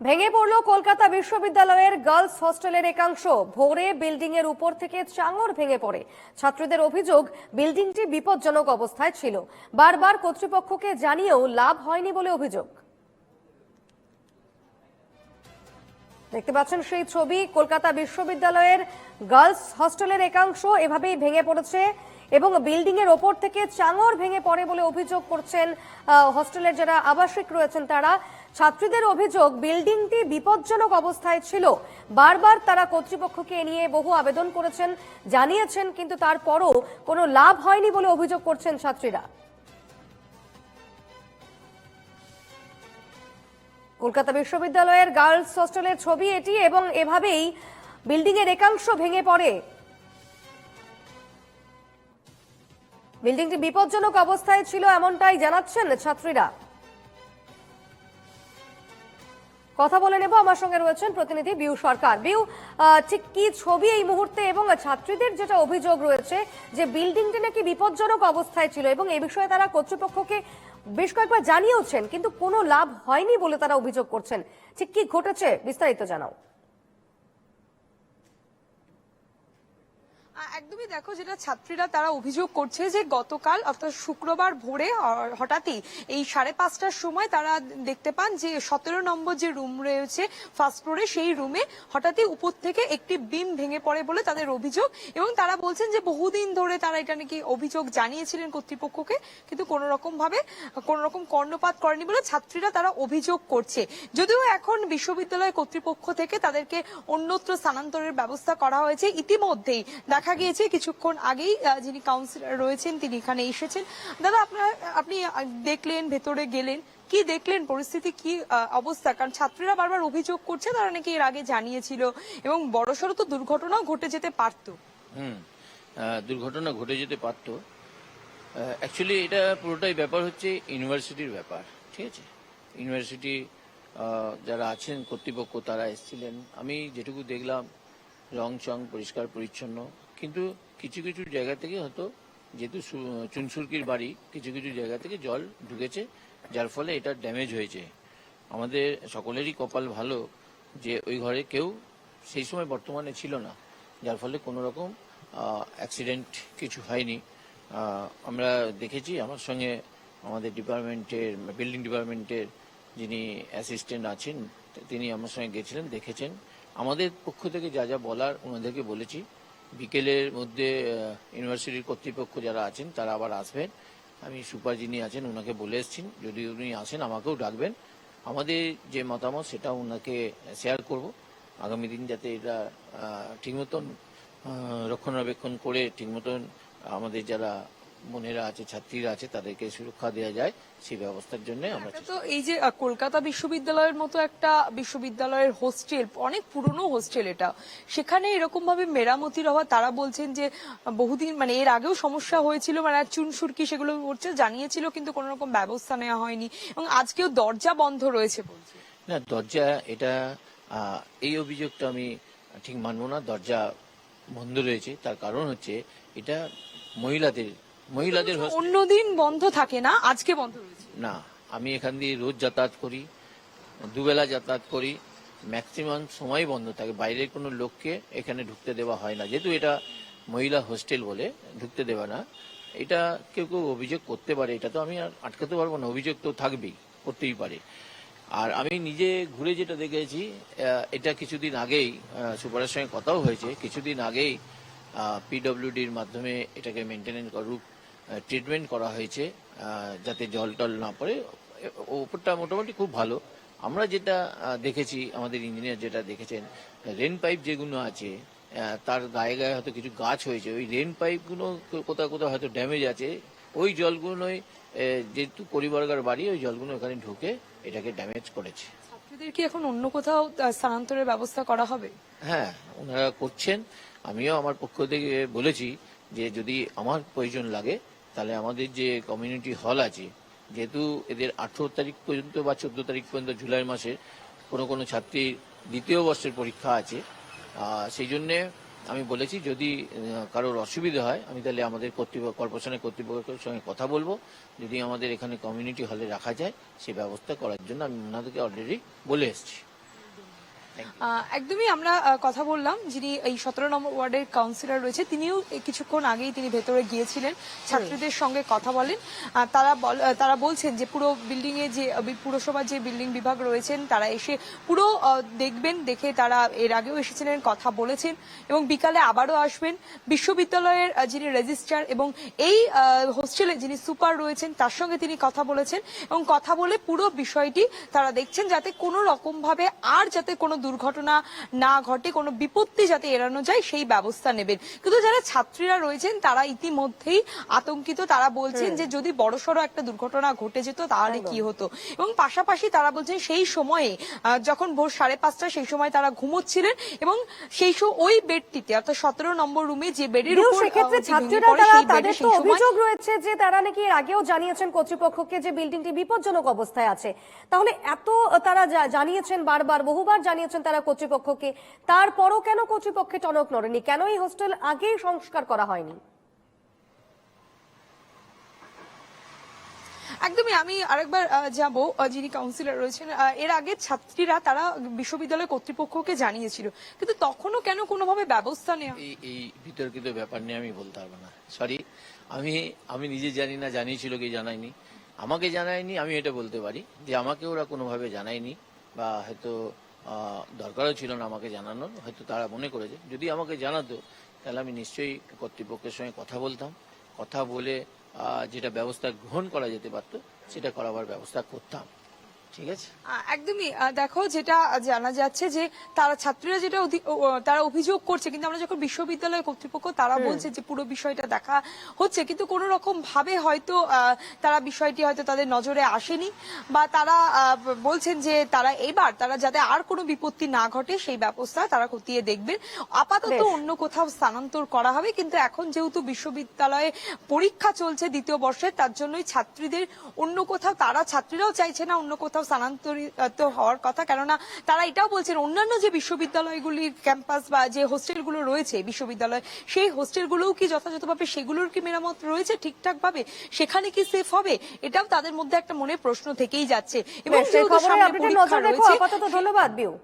ভেঙে পড়ল কলকাতা বিশ্ববিদ্যালয়ের গার্লস হোস্টেলের একাংশ। ভোরে বিল্ডিং এর উপর থেকে চাঙর ভেঙে পড়ে। ছাত্রদের অভিযোগ, বিল্ডিংটি বিপজ্জনক অবস্থায় ছিল। বারবার কর্তৃপক্ষকে জানিয়েও লাভ হয়নি বলে অভিযোগ। দেখতে পাচ্ছেন সেই ছবি, কলকাতা বিশ্ববিদ্যালয়ের গার্লস হস্টেলের একাংশ। এভাবেই ভেঙে পড়েছে। এবং বিল্ডিং এর ওপর থেকে চাঙর ভেঙে পড়ে বলে অভিযোগ করছেন হস্টেলের যারা আবাসিক রয়েছেন তারা। ছাত্রীদের অভিযোগ, বিল্ডিংটি বিপজ্জনক অবস্থায় ছিল। বারবার তারা কর্তৃপক্ষকে নিয়ে বহু আবেদন করেছেন, জানিয়েছেন, কিন্তু তারপরও কোনো লাভ হয়নি বলে অভিযোগ করছেন ছাত্রীরা। কলকাতা বিশ্ববিদ্যালয়ের গার্লস হোস্টেলের ছবি এটি এবং এভাবেই বিল্ডিং এর একাংশ ভেঙে পড়ে। বিল্ডিংটি বিপজ্জনক অবস্থায় ছিল এমনটাই জানাচ্ছেন ছাত্রীরা। কথা বলে নেব, আমার সঙ্গে রয়েছেন প্রতিনিধি বিউ সরকার। বিউ ঠিক কি ছবি এই মুহূর্তে এবং ছাত্রীদের যেটা অভিযোগ রয়েছে যে বিল্ডিংটি নাকি বিপজ্জনক অবস্থায় ছিল এবং এই বিষয়ে তারা কর্তৃপক্ষকে বেশ কয়েকবার জানিয়েওছেন, কিন্তু কোনো লাভ হয়নি বলে তারা অভিযোগ করছেন। ঠিক কি ঘটেছে বিস্তারিত জানাও। একদমই দেখো যেটা ছাত্রীরা তারা অভিযোগ করছে যে গতকাল, অর্থাৎ শুক্রবার ভোরে হঠাৎই এই সাড়ে পাঁচটার সময় তারা দেখতে পান যে সতেরো নম্বর যে রুম রয়েছে ফার্স্ট ফ্লোরে, সেই রুমে হঠাৎই উপর থেকে একটি বিম ভেঙে পড়ে বলে তাদের অভিযোগ এবং তারা বলছেন যে বহুদিন ধরে তারা এটা নাকি অভিযোগ জানিয়েছিলেন কর্তৃপক্ষকে, কিন্তু কোন রকম ভাবে কোন রকম কর্ণপাত করেনি বলে ছাত্রীরা তারা অভিযোগ করছে। যদিও এখন বিশ্ববিদ্যালয় কর্তৃপক্ষ থেকে তাদেরকে অন্যত্র স্থানান্তরের ব্যবস্থা করা হয়েছে। ইতিমধ্যেই দেখা গিয়েছে কিছুক্ষণ আগেই যিনি কাউন্সিলর রয়েছেন, তিনি এখানে এসেছেন। দাদা, আপনার, আপনি দেখলেন, ভেতরে গেলেন, কি দেখলেন, পরিস্থিতি, কি অবস্থা? কারণ ছাত্রীরা বারবার অভিযোগ করছে, তারা নাকি এর আগে জানিয়েছিল, এবং বড়সড় তো দুর্ঘটনাও ঘটে যেতে পারতো। হুম দুর্ঘটনা ঘটে যেতে পারতো। অ্যাকচুয়ালি এটা পুরোটাই ব্যাপার হচ্ছে ইউনিভার্সিটির ব্যাপার, ঠিক আছে? ইউনিভার্সিটি যারা আছেন, কর্তৃপক্ষ, তারা এসেছিলেন। আমি যেটুকু দেখলাম রং চং পরিষ্কার, পরিচ্ছন্ন কিন্তু কিছু কিছু জায়গা থেকে হয়তো যেহেতু চুনসুরকির বাড়ি, কিছু কিছু জায়গা থেকে জল ঢুকেছে, যার ফলে এটা ড্যামেজ হয়েছে। আমাদের সকলেরই কপাল ভালো যে ওই ঘরে কেউ সেই সময় বর্তমানে ছিল না, যার ফলে কোনো রকম অ্যাক্সিডেন্ট কিছু হয়নি। আমরা দেখেছি আমার সঙ্গে আমাদের ডিপার্টমেন্টের বিল্ডিং ডিপার্টমেন্টের যিনি অ্যাসিস্ট্যান্ট আছেন, তিনি আমার সঙ্গে গেছিলেন, দেখেছেন। আমাদের পক্ষ থেকে যা যা বলার, ওনাদেরকে বলেছি। বিকেলের মধ্যে ইউনিভার্সিটির কর্তৃপক্ষ যারা আছেন, তারা আবার আসবেন। আমি সুপার যিনি আছেন ওনাকে বলে এসছেন যদি উনি আসেন, আমাকেও ডাকবেন। আমাদের যে মতামত, সেটা ওনাকে শেয়ার করব। আগামী দিন যাতে এটা ঠিক মতন রক্ষণাবেক্ষণ করে, ঠিক মতন আমাদের যারা বোনেরা আছে ছাত্রীরা আছে তাদেরকে সুরক্ষা দেওয়া যায় সেই ব্যবস্থার জন্য আমরা তো এই যে কলকাতা বিশ্ববিদ্যালয়ের মতো একটা বিশ্ববিদ্যালয়ের হোস্টেল অনেক পুরনো হোস্টেল এটা। সেখানে এরকম ভাবে মেরামতির হওয়া তারা বলছেন যে বহুদিন মানে এর আগেও সমস্যা হয়েছিল মানে চুন সুরকি সেগুলো করছে জানিয়েছিল কিন্তু কোনো রকম ব্যবস্থা নেওয়া হয়নি। এবং আজকেও দরজা বন্ধ রয়েছে বলছে। না দরজা এটা আহ, এই অভিযোগটা আমি ঠিক মানব না দরজা বন্ধ রয়েছে। তার কারণ হচ্ছে এটা মহিলাদের মহিলাদের অন্যদিন বন্ধ থাকে না আজকে বন্ধ রয়েছে না আমি এখান দিয়ে রোজ যাতায়াত করি দুবেলা যাতায়াত করি ম্যাক্সিমাম সময় বন্ধ থাকে। বাইরের কোনো লোককে এখানে ঢুকতে দেওয়া হয় না। যেহেতু এটা মহিলা হোস্টেল বলে ঢুকতে দেওয়া না। এটা কেউ কেউ অভিযোগ করতে পারে এটা তো আমি আর আটকাতে পারব না অভিযোগ তো থাকবেই করতেই পারে। আর আমি নিজে ঘুরে যেটা দেখেছি এটা কিছুদিন আগেই সুপারের সঙ্গে কথাও হয়েছে কিছুদিন আগেই পিডব্লিউডির মাধ্যমে এটাকে মেনটেনেন্স রূপ ট্রিটমেন্ট করা হয়েছে যাতে জল টল না পড়ে। ও- ওপরটা মোটামুটি খুব ভালো। আমরা যেটা দেখেছি আমাদের ইঞ্জিনিয়ার যেটা দেখেছেন রেন পাইপ যেগুলো আছে তার গায়ে গায়ে হয়তো কিছু গাছ হয়েছে ওই রেন পাইপগুলো কোথাও কোথাও হয়তো ড্যামেজ আছে ওই জলগুলোই যেহেতু পরিবারগার বাড়ি ওই জলগুলো ওখানে ঢুকে এটাকে ড্যামেজ করেছে। ছাত্রীদের কি এখন অন্য কোথাও স্থানান্তরের ব্যবস্থা করা হবে? হ্যাঁ ওনারা করছেন। আমিও আমার পক্ষ থেকে বলেছি যে যদি আমার প্রয়োজন লাগে তাহলে আমাদের যে কমিউনিটি হল আছে, যেহেতু এদের আঠেরো তারিখ পর্যন্ত বা চোদ্দ তারিখ পর্যন্ত জুলাই মাসে কোনো কোনো ছাত্রীর দ্বিতীয় বর্ষের পরীক্ষা আছে সেই জন্যে আমি বলেছি যদি কারোর অসুবিধা হয়, আমি তাহলে আমাদের কর্তৃপক্ষ, কর্পোরেশনের কর্তৃপক্ষের সঙ্গে কথা বলব। যদি আমাদের এখানে কমিউনিটি হলে রাখা যায়, সে ব্যবস্থা করার জন্য আমি ওনাদেরকে অলরেডি বলে এসেছি। একদমই আমরা কথা বললাম যিনি এই সতেরো নম্বর ওয়ার্ডের কাউন্সিলর রয়েছে তিনিও কিছুক্ষণ আগেই তিনি ভেতরে গিয়েছিলেন ছাত্রীদের সঙ্গে কথা বলেন। তারা তারা বলছেন যে পুরো বিল্ডিং এ যে পুরসভার যে বিল্ডিং বিভাগ রয়েছেন তারা এসে পুরো দেখবেন দেখে তারা এর আগেও এসেছিলেন কথা বলেছেন এবং বিকালে আবারও আসবেন। বিশ্ববিদ্যালয়ের যিনি রেজিস্ট্রার এবং এই হোস্টেলে যিনি সুপার রয়েছেন তার সঙ্গে তিনি কথা বলেছেন এবং কথা বলে পুরো বিষয়টি তারা দেখছেন যাতে কোনো রকম ভাবে আর যাতে কোনো দুর্ঘটনা না ঘটে কোনো বিপত্তি যাতে এড়ানো যায় সেই ব্যবস্থা নেবেন। কিন্তু যারা ছাত্রীরা রয়েছেন তারা ইতিমধ্যেই আতঙ্কিত। তারা বলছেন যে যদি বড়সড় একটা দুর্ঘটনা ঘটে যেত তাহলে কি হতো? এবং পাশাপাশি তারা বলছেন সেই সময়ে যখন ভোর সাড়ে পাঁচটা সেই সময় তারা ঘুমোচ্ছিলেন এবং সেই ওই বেডটিতে অর্থাৎ সতেরো নম্বর রুমে যে বেডের উপর সেক্ষেত্রে ছাত্রীরা তারা তাদের তো অভিযোগ রয়েছে যে তারা নাকি এর আগেও জানিয়েছেন কর্তৃপক্ষকে যে বিল্ডিংটি বিপজ্জনক অবস্থায় আছে। তাহলে এত তারা জানিয়েছেন বারবার বহুবার জানিয়েছেন তারা কর্তৃপক্ষকে। তারপরও কেন কর্তৃপক্ষে টনক নড়েনি? কেন এই হোস্টেল আগেই সংস্কার করা হয়নি? একদমই আমি আরেকবার যাব যিনি কাউন্সিলর রয়েছেন এর আগে ছাত্রীরা তারা বিশ্ববিদ্যালয় কর্তৃপক্ষকে জানিয়েছিল। কিন্তু তখনও কেন কোনোভাবে ব্যবস্থা নেওয়া এই বিতর্কিত ব্যাপার নিয়ে আমি বলতে পারব না। সরি আমি আমি নিজে জানি না জানিয়েছিল কি জানায়নি। আমাকে জানায়নি আমি এটা বলতে পারি যে আমাকে ওরা কোনোভাবে জানায়নি বা হয়তো দরকারও ছিল না আমাকে জানানোর, হয়তো তারা মনে করেছে। যদি আমাকে জানাতো, তাহলে আমি নিশ্চয়ই কর্তৃপক্ষের সঙ্গে কথা বলতাম। কথা বলে যেটা ব্যবস্থা গ্রহণ করা যেতে পারত, সেটা করাবার ব্যবস্থা করতাম। ঠিক আছে। আহ, একদমই দেখো যেটা জানা যাচ্ছে যে তারা ছাত্রীরা যেটা তারা অভিযোগ করছে কিন্তু আমরা যখন বিশ্ববিদ্যালয় কর্তৃপক্ষ তারা বলছে যে পুরো বিষয়টা দেখা হচ্ছে কিন্তু কোন রকম ভাবে হয়তো তারা বিষয়টি হয়তো তাদের নজরে আসেনি বা তারা বলছেন যে তারা এবার তারা যাতে আর কোনো বিপত্তি না ঘটে সেই ব্যবস্থা তারা খতিয়ে দেখবেন আপাতত অন্য কোথাও স্থানান্তর করা হবে কিন্তু এখন যেহেতু বিশ্ববিদ্যালয়ে পরীক্ষা চলছে দ্বিতীয় বর্ষে তার জন্যই ছাত্রীদের অন্য কোথাও তারা ছাত্রীরাও চাইছে না অন্য কোথাও স্থানান্তরিত হওয়ার কথা। কেননা তারা এটাও বলছেন অন্যান্য যে বিশ্ববিদ্যালয়গুলির ক্যাম্পাস বা যে হোস্টেলগুলো রয়েছে বিশ্ববিদ্যালয় সেই হোস্টেলগুলোও কি যথাযথভাবে সেগুলোর কি মেরামত রয়েছে ঠিকঠাকভাবে? সেখানে কি সেফ হবে? এটাও তাদের মধ্যে একটা মনে প্রশ্ন থেকেই যাচ্ছে। এবং আপাতত ধন্যবাদ বিউ।